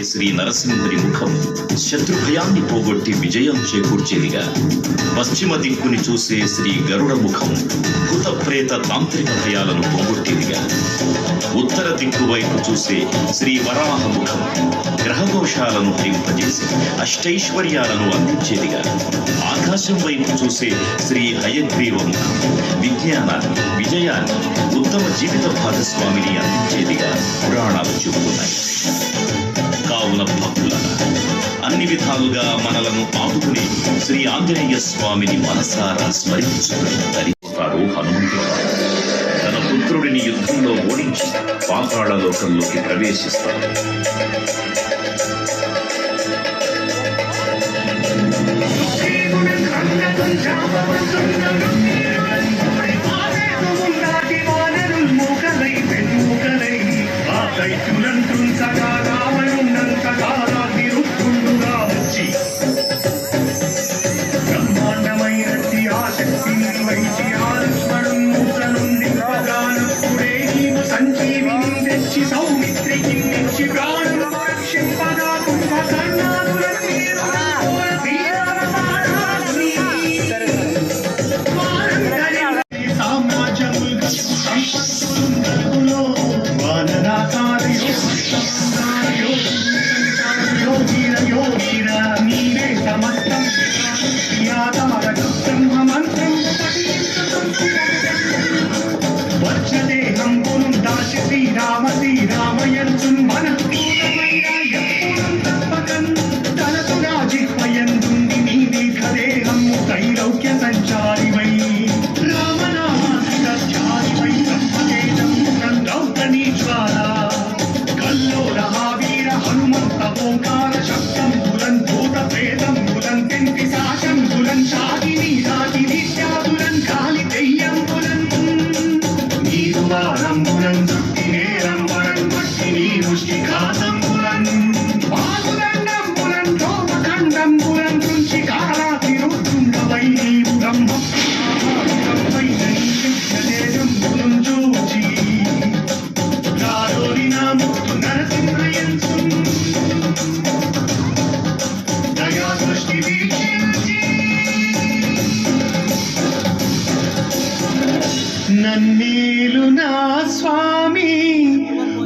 శ్రీ నరసింహుని ముఖం శత్రుభయాన్ని పోగొట్టి విజయం చేకూర్చేదిగా. పశ్చిమ దిక్కుని చూసే శ్రీ గరుడ ముఖం భూత ప్రేత తాంత్రిక భయాలను పోగొట్టేదిగా. ఉత్తర దిక్కు వైపు చూసే శ్రీ వరాహ ముఖం గ్రహదోషాలను హరింపజేసి అష్టైశ్వర్యాలను అందించేదిగా. ఆకాశం వైపు చూసే శ్రీ హయగ్రీవ ముఖం విజ్ఞానాన్ని విజయాన్ని ఉత్తమ జీవిత భాగస్వామిని అందించేదిగా పురాణాలు చెబుతున్నాయి. కావున భక్తులరా అన్ని విధాలుగా మనలను ఆదుకుని శ్రీ ఆంజనేయ స్వామిని మనసారా స్మరించుకుని ధరిస్తాడు హనుమంతుడు. తన పుత్రుడిని యుద్ధంలో ఓడించి పాతాళ లోకంలోకి ప్రవేశిస్తాడు సంజీవిని Peace.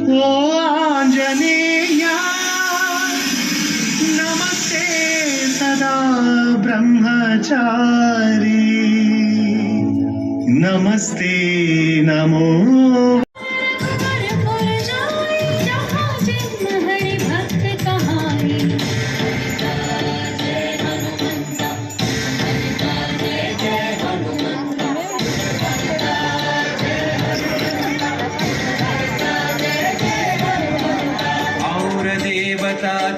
ओ नमस्ते सदा ब्रह्मचारी। नमस्ते नमो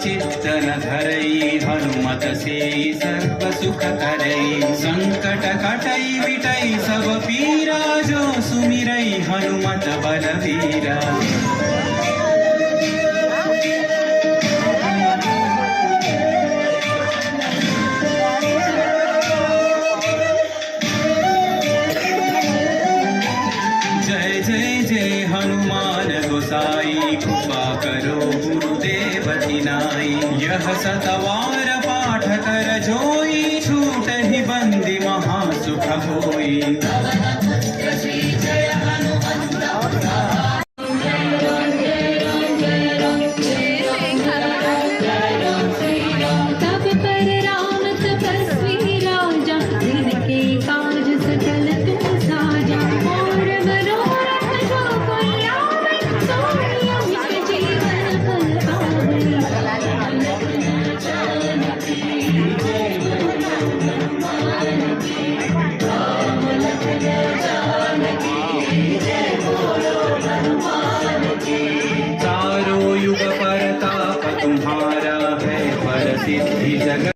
चित्तन धरै हनुमत से सर्व सुख करै संकट कटै मिटै सब पीरा जो सुमिरै हनुमत बलवीरा। गोसाई कृपा करो गुरुदेव की नाई यह सतवार पाठ कर जोई, छूट ही बंदी महासुख होई।